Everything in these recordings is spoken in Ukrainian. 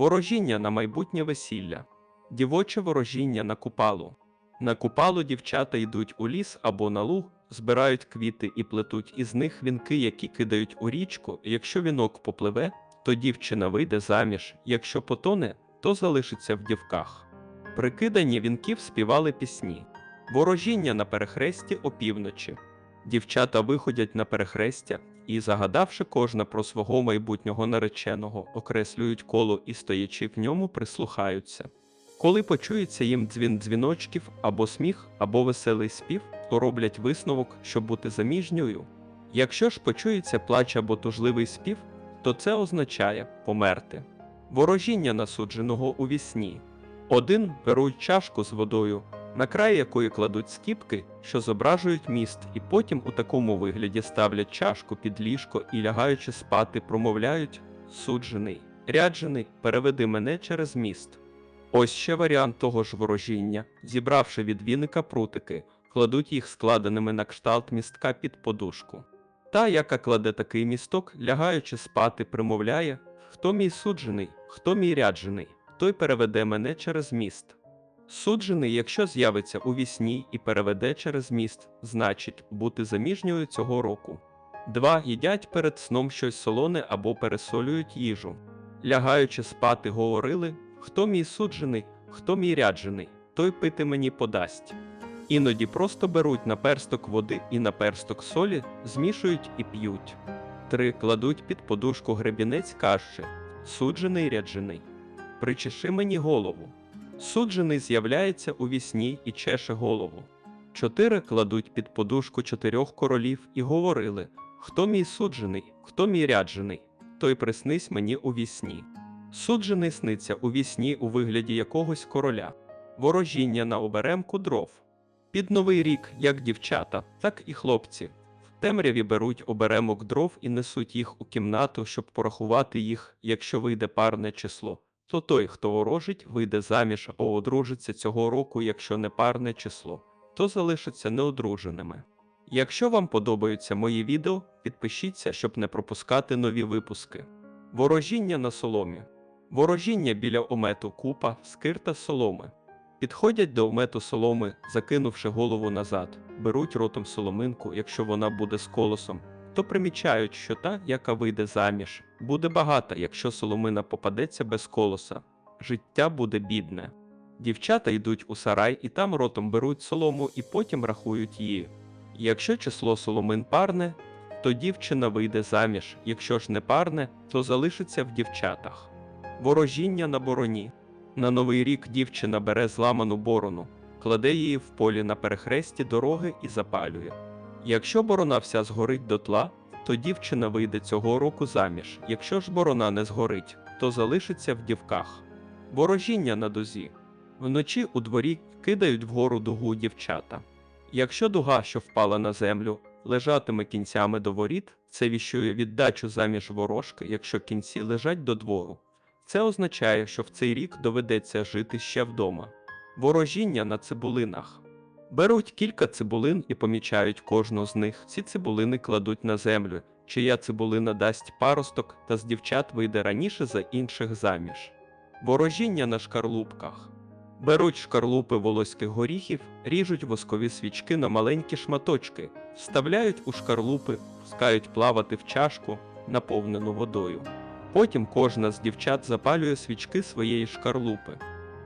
Ворожіння на майбутнє весілля. Дівоче ворожіння на купалу. На купалу дівчата йдуть у ліс або на луг, збирають квіти і плетуть із них вінки, які кидають у річку. Якщо вінок попливе, то дівчина вийде заміж, якщо потоне, то залишиться в дівках. При киданні вінків співали пісні. Ворожіння на перехресті опівночі. Дівчата виходять на перехрестя і, загадавши кожна про свого майбутнього нареченого, окреслюють коло і, стоячи в ньому, прислухаються. Коли почується їм дзвін дзвіночків або сміх, або веселий спів, то роблять висновок, щоб бути заміжньою. Якщо ж почується плач або тужливий спів, то це означає померти. Ворожіння насудженого у вісні. Один беруть чашку з водою, на край якої кладуть скіпки, що зображують міст, і потім у такому вигляді ставлять чашку під ліжко і, лягаючи спати, промовляють суджений, ряджений, переведи мене через міст. Ось ще варіант того ж ворожіння, зібравши від віника прутики, кладуть їх складеними на кшталт містка під подушку. Та, яка кладе такий місток, лягаючи спати, примовляє Хто мій суджений, хто мій ряджений, той переведе мене через міст. Суджений, якщо з'явиться у вісні і переведе через міст, значить бути заміжньою цього року. 2. Їдять перед сном щось солоне або пересолюють їжу. Лягаючи спати, говорили Хто мій суджений, хто мій ряджений, той пити мені подасть. Іноді просто беруть на персток води і на персток солі, змішують і п'ють. 3. Кладуть під подушку гребінець каші. Суджений ряджений. Причеши мені голову. Суджений з'являється у вісні і чеше голову. Чотири кладуть під подушку чотирьох королів і говорили: Хто мій суджений, хто мій ряджений, той приснись мені у вісні. Суджений сниться у вісні у вигляді якогось короля, ворожіння на оберемку дров. Під новий рік, як дівчата, так і хлопці. В темряві беруть оберемок дров і несуть їх у кімнату, щоб порахувати їх, якщо вийде парне число. То той, хто ворожить, вийде заміж або одружиться цього року, якщо не парне число, то залишаться неодруженими. Якщо вам подобаються мої відео, підпишіться, щоб не пропускати нові випуски. Ворожіння на соломі. Ворожіння біля омету купа, скирта соломи. Підходять до омету соломи, закинувши голову назад, беруть ротом соломинку, якщо вона буде з колосом, то примічають, що та, яка вийде заміж, буде багата, якщо соломина попадеться без колоса. Життя буде бідне. Дівчата йдуть у сарай і там ротом беруть солому і потім рахують її. Якщо число соломин парне, то дівчина вийде заміж, якщо ж не парне, то залишиться в дівчатах. Ворожіння на бороні. На новий рік дівчина бере зламану борону, кладе її в полі на перехресті дороги і запалює. Якщо борона вся згорить дотла, то дівчина вийде цього року заміж. Якщо ж борона не згорить, то залишиться в дівках. Ворожіння на дозі. Вночі у дворі кидають вгору дугу дівчата. Якщо дуга, що впала на землю, лежатиме кінцями до воріт, це віщує віддачу заміж ворожки, якщо кінці лежать до двору. Це означає, що в цей рік доведеться жити ще вдома. Ворожіння на цибулинах. Беруть кілька цибулин і помічають кожну з них. Ці цибулини кладуть на землю, чия цибулина дасть паросток, та з дівчат вийде раніше за інших заміж. Ворожіння на шкарлупках. Беруть шкарлупи волоських горіхів, ріжуть воскові свічки на маленькі шматочки, вставляють у шкарлупи, пускають плавати в чашку, наповнену водою. Потім кожна з дівчат запалює свічки своєї шкарлупи.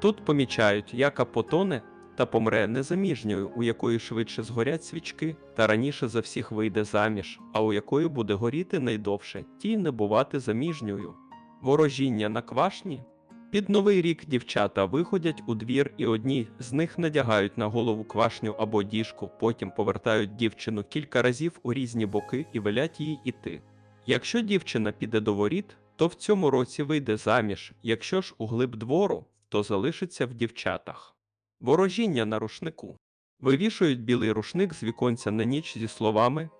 Тут помічають, яка потоне та помре незаміжньою, у якої швидше згорять свічки, та раніше за всіх вийде заміж, а у якої буде горіти найдовше, тій не бувати заміжньою. Ворожіння на квашні. Під новий рік дівчата виходять у двір, і одні з них надягають на голову квашню або діжку, потім повертають дівчину кілька разів у різні боки і велять їй іти. Якщо дівчина піде до воріт, то в цьому році вийде заміж, якщо ж у глиб двору, то залишиться в дівчатах. Ворожіння на рушнику. Вивішують білий рушник з віконця на ніч зі словами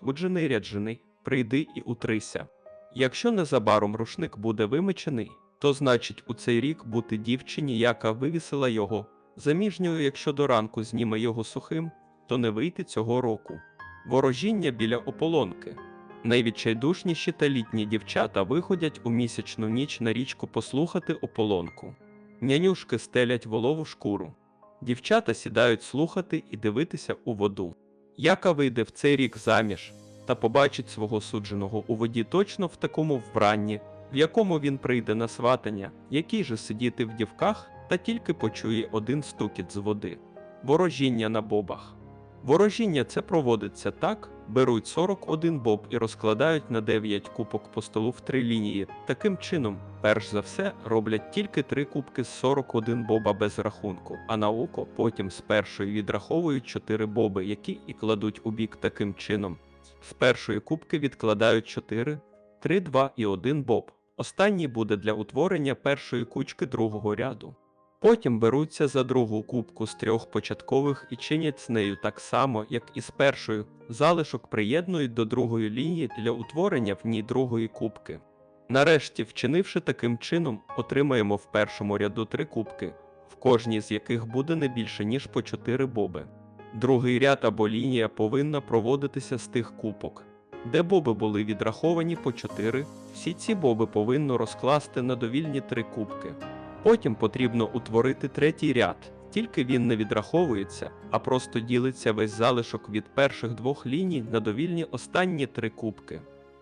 Суджений ряджений, прийди і утрися. Якщо незабаром рушник буде вимечений, то значить у цей рік бути дівчині, яка вивісила його, заміжньою, якщо до ранку зніме його сухим, то не вийти цього року. Ворожіння біля ополонки. Найвідчайдушніші та літні дівчата виходять у місячну ніч на річку послухати ополонку. Нянюшки стелять волову шкуру. Дівчата сідають слухати і дивитися у воду. Яка вийде в цей рік заміж та побачить свого судженого у воді точно в такому вбранні, в якому він прийде на сватання, який же сидіти в дівках та тільки почує один стукіт з води. Ворожіння на бобах. Ворожіння це проводиться так: беруть 41 боб і розкладають на 9 кубок по столу в три лінії. Таким чином, перш за все, роблять тільки три кубки з 41 боба без рахунку, а на око потім з першої відраховують 4 боби, які і кладуть у бік таким чином. З першої кубки відкладають 4, 3, 2 і 1 боб. Останній буде для утворення першої кучки другого ряду. Потім беруться за другу кубку з трьох початкових і чинять з нею так само, як і з першою. Залишок приєднують до другої лінії для утворення в ній другої кубки. Нарешті, вчинивши таким чином, отримаємо в першому ряду три кубки, в кожній з яких буде не більше ніж по 4 боби. Другий ряд або лінія повинна проводитися з тих кубок. Де боби були відраховані по 4, всі ці боби повинно розкласти на довільні три кубки. Потім потрібно утворити третій ряд, тільки він не відраховується, а просто ділиться весь залишок від перших двох ліній на довільні останні три кубки.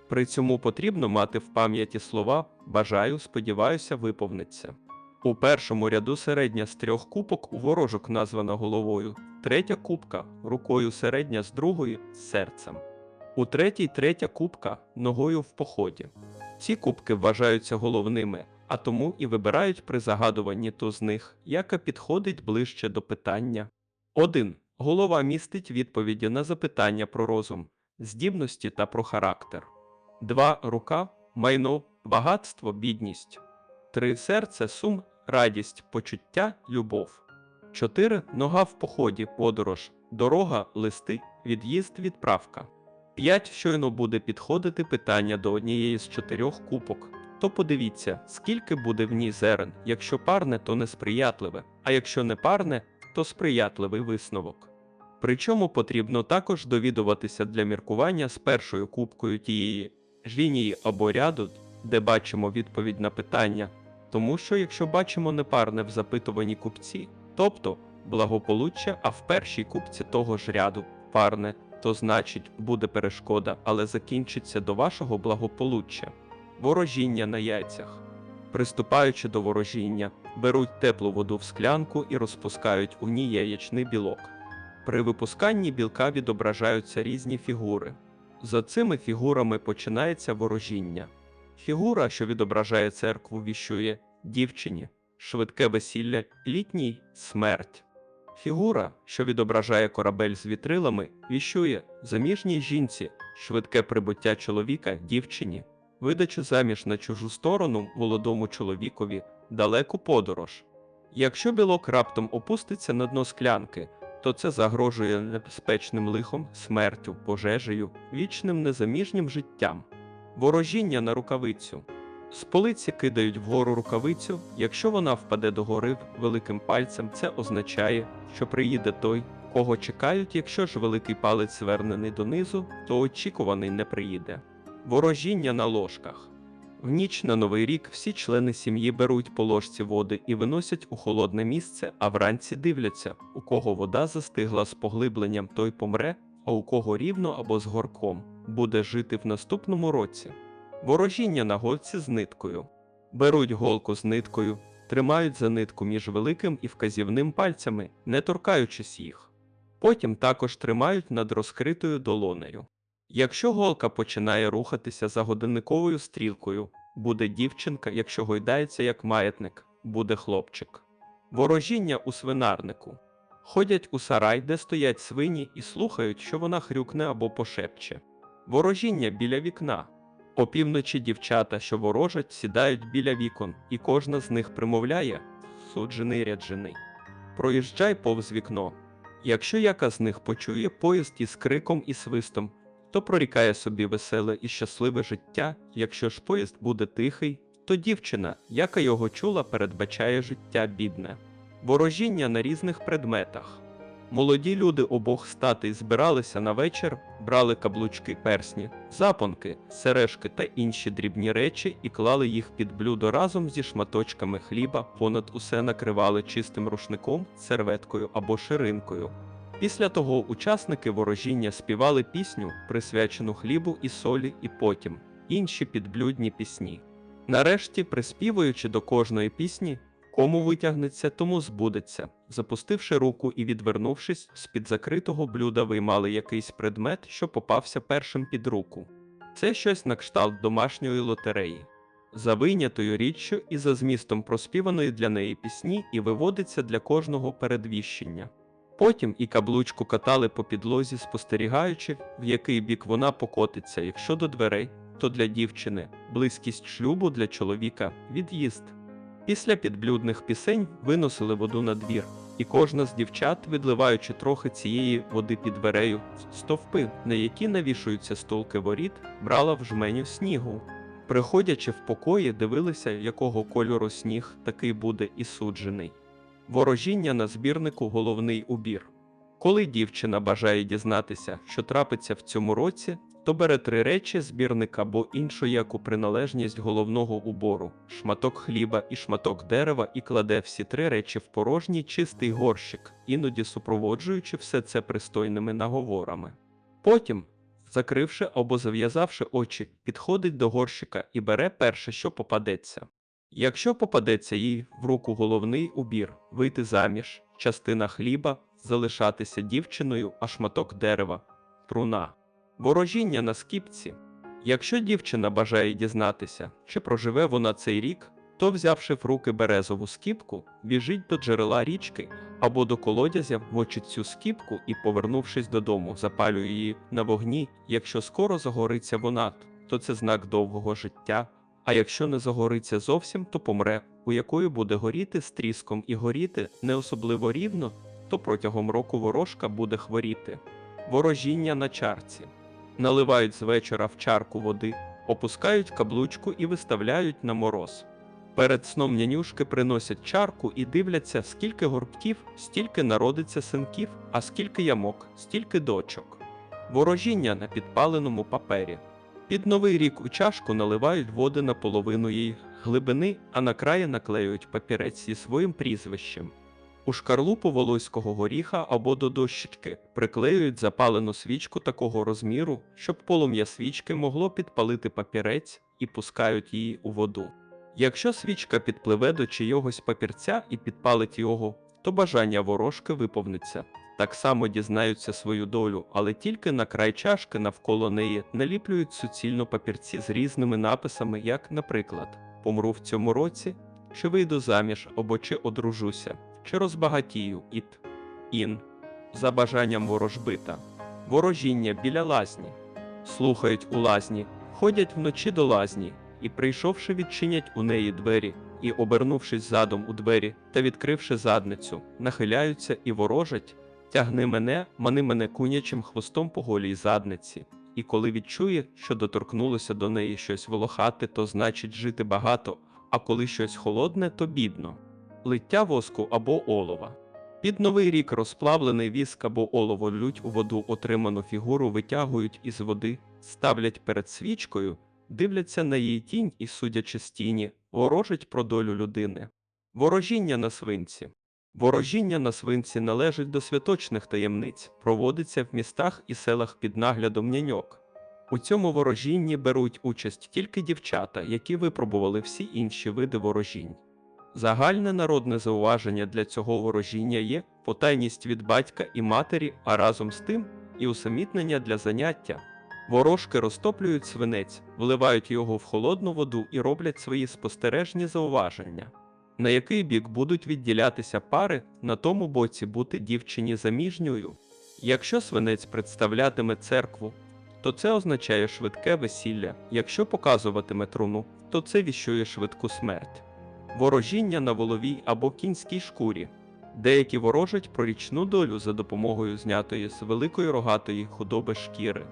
При цьому потрібно мати в пам'яті слова бажаю, сподіваюся, виповниться. У першому ряду середня з трьох кубок у ворожок названа головою, третя кубка рукою середня з другої серцем. У третій третя кубка ногою в поході. Ці кубки вважаються головними, а тому і вибирають при загадуванні ту з них, яка підходить ближче до питання. 1. Голова містить відповіді на запитання про розум, здібності та про характер. 2. Рука майно, багатство, бідність. 3. Серце, сум, радість, почуття, любов. 4. Нога в поході, подорож, дорога, листи, від'їзд, відправка. 5. Щойно буде підходити питання до однієї з чотирьох купок. То подивіться, скільки буде в ній зерен. Якщо парне, то несприятливе, а якщо не парне, то сприятливий висновок. Причому потрібно також довідуватися для міркування з першою кубкою тієї лінії або ряду, де бачимо відповідь на питання, тому що якщо бачимо непарне в запитуванні купці, тобто благополуччя, а в першій кубці того ж ряду парне, то значить буде перешкода, але закінчиться до вашого благополуччя. Ворожіння на яйцях. Приступаючи до ворожіння, беруть теплу воду в склянку і розпускають у ній яєчний білок. При випусканні білка відображаються різні фігури. За цими фігурами починається ворожіння. Фігура, що відображає церкву, віщує дівчині, швидке весілля, літній смерть. Фігура, що відображає корабель з вітрилами, віщує заміжній жінці, швидке прибуття чоловіка дівчині, видачу заміж на чужу сторону молодому чоловікові, далеку подорож. Якщо білок раптом опуститься на дно склянки, то це загрожує небезпечним лихом, смертю, пожежею, вічним незаміжнім життям. Ворожіння на рукавицю. З полиці кидають вгору рукавицю, якщо вона впаде догори великим пальцем, це означає, що приїде той, кого чекають, якщо ж великий палець звернений донизу, то очікуваний не приїде. Ворожіння на ложках. В ніч на новий рік всі члени сім'ї беруть по ложці води і виносять у холодне місце, а вранці дивляться, у кого вода застигла з поглибленням, той помре, а у кого рівно або з горком, буде жити в наступному році. Ворожіння на голці з ниткою. Беруть голку з ниткою, тримають за нитку між великим і вказівним пальцями, не торкаючись їх. Потім також тримають над розкритою долонею. Якщо голка починає рухатися за годинниковою стрілкою, буде дівчинка, якщо гойдається як маятник, буде хлопчик. Ворожіння у свинарнику. Ходять у сарай, де стоять свині, і слухають, що вона хрюкне або пошепче. Ворожіння біля вікна. Опівночі дівчата, що ворожать, сідають біля вікон, і кожна з них примовляє суджений ряджений. Проїжджай повз вікно. Якщо яка з них почує поїзд із криком і свистом, то прорікає собі веселе і щасливе життя. Якщо ж поїзд буде тихий, то дівчина, яка його чула, передбачає життя бідне. Ворожіння на різних предметах. Молоді люди обох статей збиралися на вечір, брали каблучки персні, запонки, сережки та інші дрібні речі і клали їх під блюдо разом зі шматочками хліба, понад усе накривали чистим рушником, серветкою або ширинкою. Після того учасники ворожіння співали пісню, присвячену хлібу і солі, і потім інші підблюдні пісні. Нарешті, приспівуючи до кожної пісні, кому витягнеться, тому збудеться. Запустивши руку і відвернувшись, з-під закритого блюда виймали якийсь предмет, що попався першим під руку. Це щось на кшталт домашньої лотереї. За вийнятою річчю і за змістом проспіваної для неї пісні і виводиться для кожного передвіщення. Потім і каблучку катали по підлозі, спостерігаючи, в який бік вона покотиться, якщо до дверей, то для дівчини, близькість шлюбу для чоловіка, від'їзд. Після підблюдних пісень виносили воду на двір, і кожна з дівчат, відливаючи трохи цієї води під дверею, стовпи, на які навішуються стулки воріт, брала в жменю снігу. Приходячи в покої, дивилися, якого кольору сніг, такий буде і суджений. Ворожіння на збірнику головний убір. Коли дівчина бажає дізнатися, що трапиться в цьому році, то бере три речі збірника або іншу яку приналежність головного убору, шматок хліба і шматок дерева і кладе всі три речі в порожній чистий горщик, іноді супроводжуючи все це пристойними наговорами. Потім, закривши або зав'язавши очі, підходить до горщика і бере перше, що попадеться. Якщо попадеться їй в руку головний убір, вийти заміж, частина хліба, залишатися дівчиною, а шматок дерева, труна. Ворожіння на скіпці. Якщо дівчина бажає дізнатися, чи проживе вона цей рік, то, взявши в руки березову скіпку, біжить до джерела річки або до колодязя, мочить цю скіпку і, повернувшись додому, запалює її на вогні. Якщо скоро загориться вона, то це знак довгого життя. А якщо не загориться зовсім, то помре, у якої буде горіти з тріском і горіти не особливо рівно, то протягом року ворожка буде хворіти. Ворожіння на чарці. Наливають з вечора в чарку води, опускають каблучку і виставляють на мороз. Перед сном нянюшки приносять чарку і дивляться, скільки горбків, стільки народиться синків, а скільки ямок, стільки дочок. Ворожіння на підпаленому папері. Під новий рік у чашку наливають води на половину її глибини, а на краї наклеюють папірець зі своїм прізвищем. У шкарлупу волоського горіха або до дощечки приклеюють запалену свічку такого розміру, щоб полум'я свічки могло підпалити папірець і пускають її у воду. Якщо свічка підпливе до чийогось папірця і підпалить його, то бажання ворожки виповниться. Так само дізнаються свою долю, але тільки на край чашки навколо неї наліплюють суцільно папірці з різними написами, як, наприклад, помру в цьому році, чи вийду заміж або чи одружуся, чи розбагатію іт, ін, за бажанням ворожбита, ворожіння біля лазні, слухають у лазні, ходять вночі до лазні, і, прийшовши, відчинять у неї двері, і, обернувшись задом у двері та відкривши задницю, нахиляються і ворожать. Тягни мене, мани мене кунячим хвостом по голій задниці, і коли відчує, що доторкнулося до неї щось волохате, то значить жити багато, а коли щось холодне, то бідно. Лиття воску або олова. Під новий рік розплавлений віск або олово лють у воду отриману фігуру витягують із води, ставлять перед свічкою, дивляться на її тінь і, судячи з тіні, ворожать про долю людини. Ворожіння на свинці. Ворожіння на свинці належить до святочних таємниць, проводиться в містах і селах під наглядом няньок. У цьому ворожінні беруть участь тільки дівчата, які випробували всі інші види ворожінь. Загальне народне зауваження для цього ворожіння є потайність від батька і матері, а разом з тим і усамітнення для заняття. Ворожки розтоплюють свинець, вливають його в холодну воду і роблять свої спостережні зауваження. На який бік будуть відділятися пари, на тому боці бути дівчині заміжньою. Якщо свинець представлятиме церкву, то це означає швидке весілля. Якщо показуватиме труну, то це віщує швидку смерть. Ворожіння на воловій або кінській шкурі. Деякі ворожать про річну долю за допомогою знятої з великої рогатої худоби шкіри.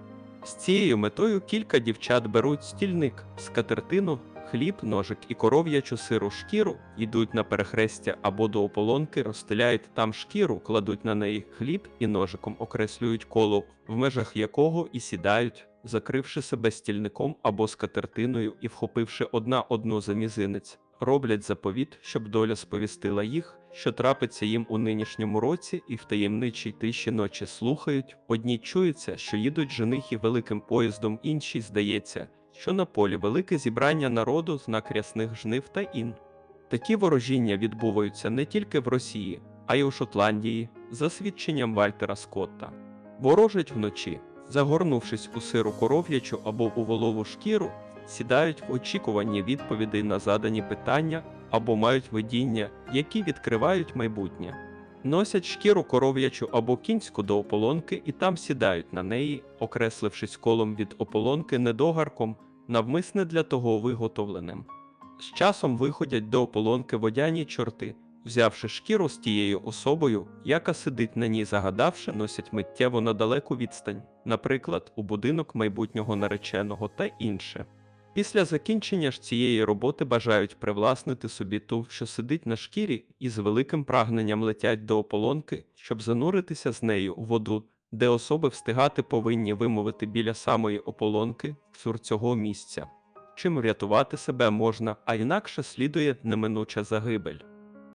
З цією метою кілька дівчат беруть стільник, скатертину, хліб, ножик і коров'ячу сиру шкіру, йдуть на перехрестя або до ополонки, розстеляють там шкіру, кладуть на неї хліб і ножиком окреслюють коло, в межах якого і сідають, закривши себе стільником або скатертиною і вхопивши одна одну за мізинець. Роблять заповіт, щоб доля сповістила їх, що трапиться їм у нинішньому році, і в таємничій тиші ночі слухають. Одні чуються, що їдуть женихи великим поїздом, інші здається, що на полі велике зібрання народу знак рясних жнив та ін. Такі ворожіння відбуваються не тільки в Росії, а й у Шотландії, за свідченням Вальтера Скотта. Ворожать вночі, загорнувшись у сиру коров'ячу або у волову шкіру, сідають в очікуванні відповідей на задані питання або мають видіння, які відкривають майбутнє. Носять шкіру коров'ячу або кінську до ополонки і там сідають на неї, окреслившись колом від ополонки недогарком, навмисне для того виготовленим. З часом виходять до ополонки водяні чорти, взявши шкіру з тією особою, яка сидить на ній, загадавши, носять миттєво на далеку відстань, наприклад, у будинок майбутнього нареченого та інше. Після закінчення ж цієї роботи бажають привласнити собі ту, що сидить на шкірі, і з великим прагненням летять до ополонки, щоб зануритися з нею у воду, де особи встигати повинні вимовити біля самої ополонки сур цього місця. Чим врятувати себе можна, а інакше слідує неминуча загибель.